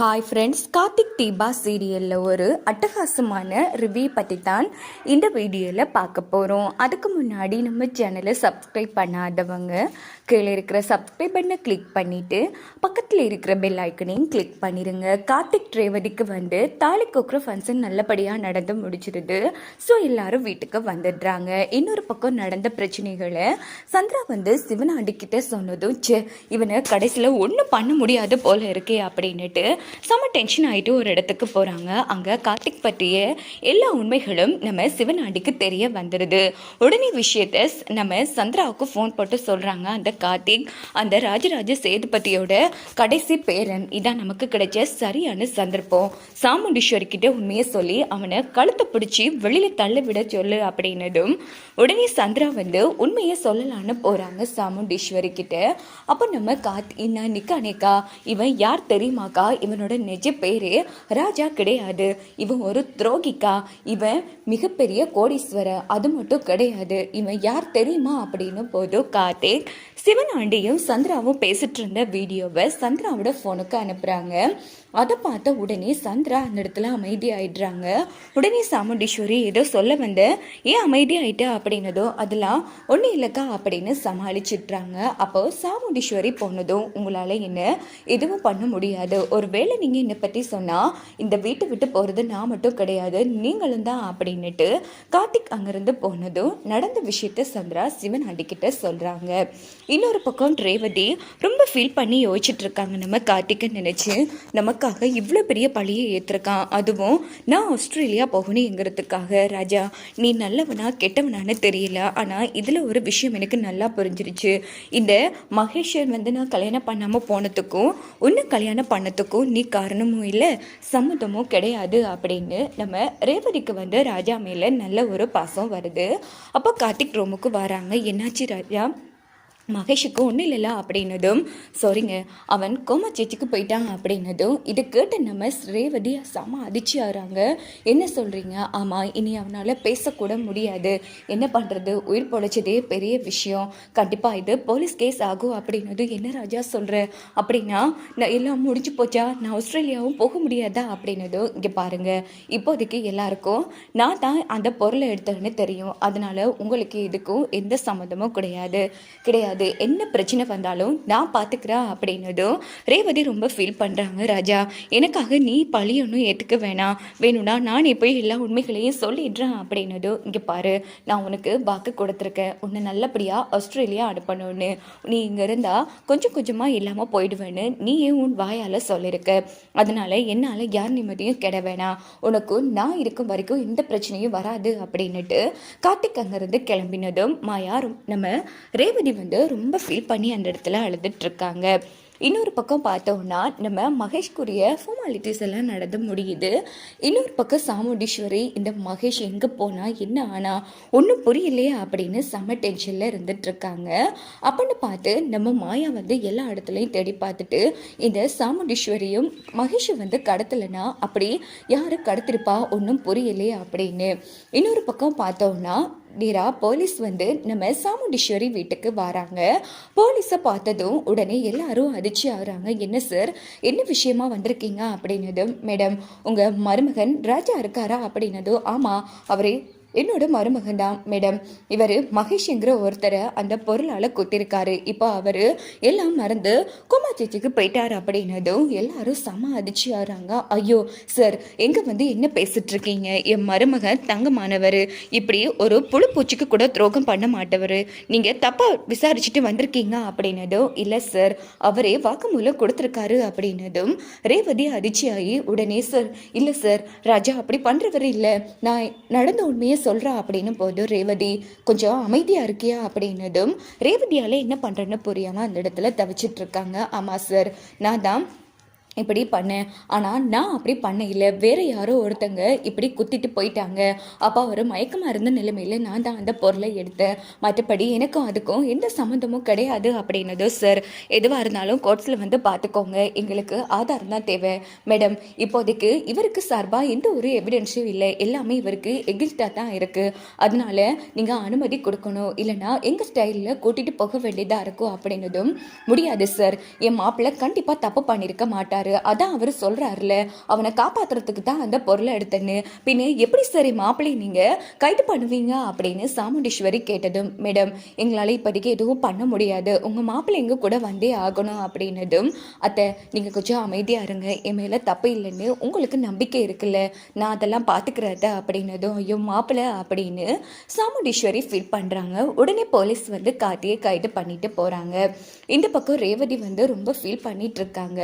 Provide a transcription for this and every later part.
Hi friends Karthik Deepa சீரியலில் ஒரு அட்டகாசமான ரிவ்யூ பற்றி தான் இந்த வீடியோவில் பார்க்க போகிறோம் அதுக்கு முன்னாடி நம்ம சேனலை சப்ஸ்கிரைப் பண்ணாதவங்க கீழே இருக்கிற சப்ஸ்கிரைப் பண்ணை கிளிக் பண்ணிவிட்டு பக்கத்தில் இருக்கிற பெல் ஐக்கனையும் கிளிக் பண்ணிடுங்க கார்த்திக் ரேவதிக்கு வந்து தாலி கொக்குற ஃபங்க்ஷன் நல்லபடியாக நடந்து முடிச்சிருது. ஸோ எல்லாரும் வீட்டுக்கு வந்துடுறாங்க. இன்னொரு பக்கம் நடந்த பிரச்சனைகளை சந்திரா வந்து சிவனாண்டிக்கிட்ட சொன்னதும் ச்சே இவனை கடைசியில் ஒன்றும் பண்ண முடியாது போல இருக்கே அப்படின்னுட்டு செம்ம டென்ஷன் ஆகிட்டு ஒரு இடத்துக்கு போகிறாங்க அங்கே கார்த்திக் பற்றிய எல்லா உண்மைகளும் நம்ம சிவனாண்டிக்கு தெரிய வந்துடுது உடனே விஷயத்த நம்ம சந்திராவுக்கு ஃபோன் போட்டு சொல்கிறாங்க அந்த கார்த்திக் அந்த ராஜராஜ சேதுபதியோட கடைசி பேரன். இதான் நமக்கு கிடைச்ச சரியான சந்தர்ப்பம். சாமுண்டீஸ்வரி கிட்ட உண்மையை சொல்லி அவனை கழுத்தை பிடிச்சி வெளியில் தள்ள விட சொல்லு அப்படின்னதும் உடனே சந்திரா வந்து உண்மையை சொல்லலான்னு போகிறாங்க சாமுண்டீஸ்வரி கிட்ட. அப்போ நம்ம கார்த்தி நான் நிக்கானேக்கா இவன் யார் தெரியுமாக்கா? இவனோட நிஜ பேரு ராஜா கிடையாது. இவன் ஒரு துரோகிக்கா? இவன் மிகப்பெரிய கோடீஸ்வர அது மட்டும் கிடையாது. இவன் யார் தெரியுமா அப்படின்னு போதும் கார்த்திக் சிவனாண்டியும் சந்திராவும் பேசிட்டு இருந்த வீடியோவை சந்திராவோட ஃபோனுக்கு அனுப்புகிறாங்க அதை பார்த்த உடனே சந்திரா அந்த இடத்துல அமைதி ஆயிடுறாங்க உடனே சாமுண்டீஸ்வரி ஏதோ சொல்ல வந்த ஏன் அமைதி ஆயிட்ட அப்படின்னதோ அதெல்லாம் ஒன்றும் இல்லைக்கா அப்படின்னு சமாளிச்சிட்றாங்க. அப்போ சாமுண்டீஸ்வரி போனதும் உங்களால் என்ன எதுவும் பண்ண முடியாது. ஒருவேளை நீங்கள் என்னை பற்றி சொன்னால் இந்த வீட்டை விட்டு போகிறது நான் மட்டும் கிடையாது. நீங்களும் தான் அப்படின்னுட்டு கார்த்திக் அங்கேருந்து போனதும் நடந்த விஷயத்த சந்திரா சிவன் அடிக்கிட்ட சொல்கிறாங்க இன்னொரு பக்கம் ரேவதி ரொம்ப ஃபீல் பண்ணி யோசிச்சுட்டு இருக்காங்க. நம்ம கார்த்திக்கை நினச்சி நம்ம நமக்காக இவ்வளோ பெரிய பழியை ஏற்றிருக்கான் அதுவும் நான் ஆஸ்திரேலியா போகணுங்கிறதுக்காக ராஜா. நீ நல்லவனா கெட்டவனான்னு தெரியல. ஆனால் இதில் ஒரு விஷயம் எனக்கு நல்லா புரிஞ்சிருச்சு. இந்த மகேஷன் வந்து நான் கல்யாணம் பண்ணாமல் போனதுக்கும் ஒன்று கல்யாணம் பண்ணதுக்கும் நீ காரணமும் இல்லை சம்மதமும் கிடையாது அப்படின்னு நம்ம ரேவதிக்கு வந்து ராஜா மேலே நல்ல ஒரு பாசம் வருது. அப்போ கார்த்திக் ரோமுக்கு வராங்க. என்னாச்சு ராஜா? மகேஷுக்கு ஒன்றும் இல்லைல்ல அப்படின்னதும் சாரிங்க அவன் கோமச்சேச்சிக்கு போயிட்டான் அப்படின்னதும் இதை கேட்ட நம்ம ரேவதி செம அதிர்ச்சி ஆகிறாங்க என்ன சொல்கிறீங்க ஆமாம் இனி அவனால் பேசக்கூட முடியாது. என்ன பண்ணுறது உயிர் பொழைச்சதே பெரிய விஷயம். கண்டிப்பாக இது போலீஸ் கேஸ் ஆகும் அப்படின்னதும் என்ன ராஜா சொல்கிற அப்படின்னா நான் எல்லாம் முடிஞ்சு போச்சா? நான் ஆஸ்திரேலியாவும் போக முடியாதா? அப்படின்னதும் இங்கே பாருங்கள் இப்போதைக்கு எல்லாருக்கும் நான் தான் அந்த பொருளை எடுத்தேன்னு தெரியும். அதனால் உங்களுக்கு இதுக்கும் எந்த சம்மந்தமும் கிடையாது. கிடையாது. என்ன பிரச்சனை வந்தாலும் நான் பார்த்துக்கிறேன் அப்படின்னதும் ரேவதி ரொம்ப ஃபீல் பண்ணுறாங்க ராஜா. எனக்காக நீ பழியொன்னும் ஏற்றுக்க வேணாம். வேணும்னா நானே போய் எல்லா உண்மைகளையும் சொல்லிடுறேன் அப்படின்னதும் இங்கே பாரு நான் உனக்கு வாக்கு கொடுத்துருக்கேன். உன்னை நல்லபடியாக ஆஸ்திரேலியா அனுப்பணும்னு. நீ இங்கே இருந்தால் கொஞ்சம் கொஞ்சமாக இல்லாமல் போயிடுவேன்னு நீயே உன் வாயால் சொல்லியிருக்க அதனால என்னால் யார் நிம்மதியும் கெட வேணாம். உனக்கும் நான் இருக்கும் வரைக்கும் எந்த பிரச்சனையும் வராது அப்படின்னுட்டு கார்த்திக் அங்கேருந்து கிளம்பினதும் மாயா நம்ம ரேவதி வந்து ரொம்ப ஃபீல் பண்ணி அந்த இடத்துல அழுதுட்டு இருக்காங்க இன்னொரு பக்கம் பார்த்தோம்னா நம்ம மகேஷ்குரிய ஃபார்மாலிட்டிஸ் எல்லாம் நடந்து முடியுது. இன்னொரு பக்கம் சாமுண்டீஸ்வரி இந்த மகேஷ் எங்கே போனால் என்ன ஆனா ஒன்றும் புரியலையா அப்படின்னு செம்ம டென்ஷனில் இருந்துகிட்ருக்காங்க அப்படின்னு பார்த்து நம்ம மாயா வந்து எல்லா இடத்துலையும் தேடி பார்த்துட்டு இந்த சாமுண்டீஸ்வரியும் மகேஷை வந்து கடத்தலைன்னா அப்படி யாரும் கடத்திருப்பா ஒன்றும் புரியலையே அப்படின்னு. இன்னொரு பக்கம் பார்த்தோம்னா நேரா போலீஸ் வந்து நம்ம சாமுண்டீஸ்வரி வீட்டுக்கு வராங்க. போலீஸை பார்த்ததும் உடனே எல்லாரும் அதிர்ச்சி ஆகுறாங்க. என்ன சார் என்ன விஷயமா வந்திருக்கீங்க? அப்படின்னதும் மேடம் உங்கள் மருமகன் ராஜா இருக்காரா? அப்படின்னதும் ஆமாம் அவரே என்னோட மருமகன் தான் மேடம் இவர் மகேஷ்ங்கிற ஒருத்தரை அந்த பொருளால் குத்திருக்காரு இப்போ அவர் எல்லாம் மறந்து குமாச்சிச்சிக்கு போயிட்டார் அப்படின்னதும் எல்லாரும் செம அதிர்ச்சி ஆகிறாங்க ஐயோ சார் எங்கே வந்து என்ன பேசிட்டு இருக்கீங்க என் மருமகன் தங்கமானவர். இப்படி ஒரு புழு பூச்சிக்கு கூட துரோகம் பண்ண மாட்டவர். நீங்கள் தப்பாக விசாரிச்சுட்டு வந்திருக்கீங்க அப்படின்னதும் இல்லை சார் அவரே வாக்குமூலம் கொடுத்துருக்காரு அப்படின்னதும் ரேவதி அதிர்ச்சியாகி உடனே சார் இல்லை சார் ராஜா அப்படி பண்ணுறவர் இல்லை. நான் நடந்த உண்மையை சொல்கிறா அப்படின்னு போது ரேவதி கொஞ்சம் அமைதியாக இருக்கியா? அப்படின்னதும் ரேவதியால் என்ன பண்ணுறேன்னு புரியாமல் அந்த இடத்துல தவிச்சிட்டு இருக்காங்க. ஆமாம் சார் நான் தான் இப்படி பண்ணேன் ஆனால் நான் அப்படி பண்ண இல்லை வேற யாரோ ஒருத்தங்க இப்படி குத்திட்டு போயிட்டாங்க. அப்போ அவர் மயக்கமாக இருந்த நிலைமையில் நான் தான் அந்த பொருளை எடுத்தேன். மற்றபடி எனக்கும் அதுக்கும் எந்த சம்மந்தமும் கிடையாது அப்படின்னது சார் எதுவாக இருந்தாலும் கோர்ட்ஸில் வந்து பார்த்துக்கோங்க எங்களுக்கு ஆதாரம் தான் தேவை. மேடம் இப்போதைக்கு இவருக்கு சார்பாக எந்த ஒரு எவிடென்ஸும் இல்லை. எல்லாமே இவருக்கு எகில்ட்டாக தான் இருக்குது அதனால நீங்கள் அனுமதி கொடுக்கணும். இல்லைன்னா எங்கள் ஸ்டைலில் கூட்டிகிட்டு போக வேண்டியதாக இருக்கும் அப்படின்னதும் முடியாது சார் என் மாப்பிள்ளை கண்டிப்பாக தப்பு பண்ணியிருக்க மாட்டார். மாட்டாரு அதான் அவர் சொல்றாருல. அவனை காப்பாத்துறதுக்கு தான் அந்த பொருளை எடுத்தேன்னு. பின்ன எப்படி சரி மாப்பிள்ளை நீங்க கைது பண்ணுவீங்க? அப்படின்னு சாமுண்டீஸ்வரி கேட்டதும் மேடம் எங்களால் இப்போதைக்கு எதுவும் பண்ண முடியாது. உங்க மாப்பிள்ளை எங்க கூட வந்தே ஆகணும். அப்படின்னதும் அத்தை நீங்க கொஞ்சம் அமைதியா இருங்க. என் மேல தப்பு இல்லைன்னு உங்களுக்கு நம்பிக்கை இருக்குல்ல. நான் அதெல்லாம் பாத்துக்கிறத அப்படின்னதும் ஐயோ மாப்பிள்ளை அப்படின்னு சாமுண்டீஸ்வரி ஃபீல் பண்றாங்க. உடனே போலீஸ் வந்து கார்த்தியை கைது பண்ணிட்டு போறாங்க. இந்த பக்கம் ரேவதி வந்து ரொம்ப ஃபீல் பண்ணிட்டு இருக்காங்க.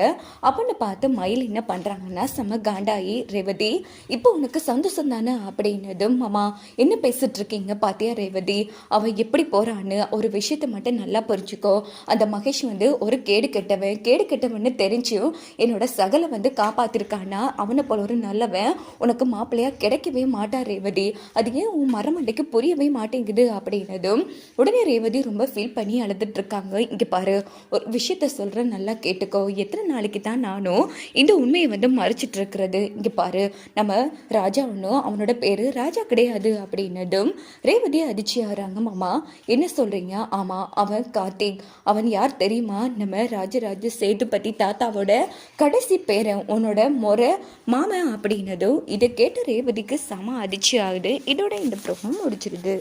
அப்படின்னு பார்த்து மயில் என்ன பண்ணுறாங்கன்னா செம காண்டாயி ரேவதி. இப்போ உனக்கு சந்தோஷம் தானே? அப்படின்னதும் மாமா என்ன பேசிட்டு இருக்கீங்க பாத்தியா ரேவதி? அவன் எப்படி போகிறான்னு ஒரு விஷயத்த மட்டும் நல்லா புரிஞ்சுக்கோ. அந்த மகேஷ் வந்து ஒரு கேடு கெட்டவன். கேடு கெட்டவன்னு தெரிஞ்சும் என்னோட சகலை வந்து காப்பாத்திருக்கானா? அவனை போல ஒரு நல்லவன் உனக்கு மாப்பிள்ளையா கிடைக்கவே மாட்டான் ரேவதி. அது ஏன் உன் மரமண்டைக்கு புரியவே மாட்டேங்குது? அப்படின்னதும் உடனே ரேவதி ரொம்ப ஃபீல் பண்ணி அழுதுட்டு இருக்காங்க. இங்கே பாரு ஒரு விஷயத்த சொல்கிறேன் நல்லா கேட்டுக்கோ. எத்தனை நாளைக்கு தான் நான் நானும் இந்த உண்மையை வந்து மறைச்சிட்டு இருக்கிறது இங்க பாரு நம்ம ராஜா ஒன்றும் அவனோட பேரு ராஜா கிடையாது அப்படின்னதும் ரேவதி அதிர்ச்சி ஆகிறாங்க. மாமா என்ன சொல்றீங்க? ஆமா அவன் கார்த்திக். அவன் யார் தெரியுமா? நம்ம ராஜராஜ சேதுபதி தாத்தாவோட கடைசி பேரன் உன்னோட முறை மாமன் அப்படின்னதும் இதை கேட்ட ரேவதிக்கு செம அதிர்ச்சி ஆகுது. இதோட இந்த ப்ரோக்ராம் முடிச்சிருது.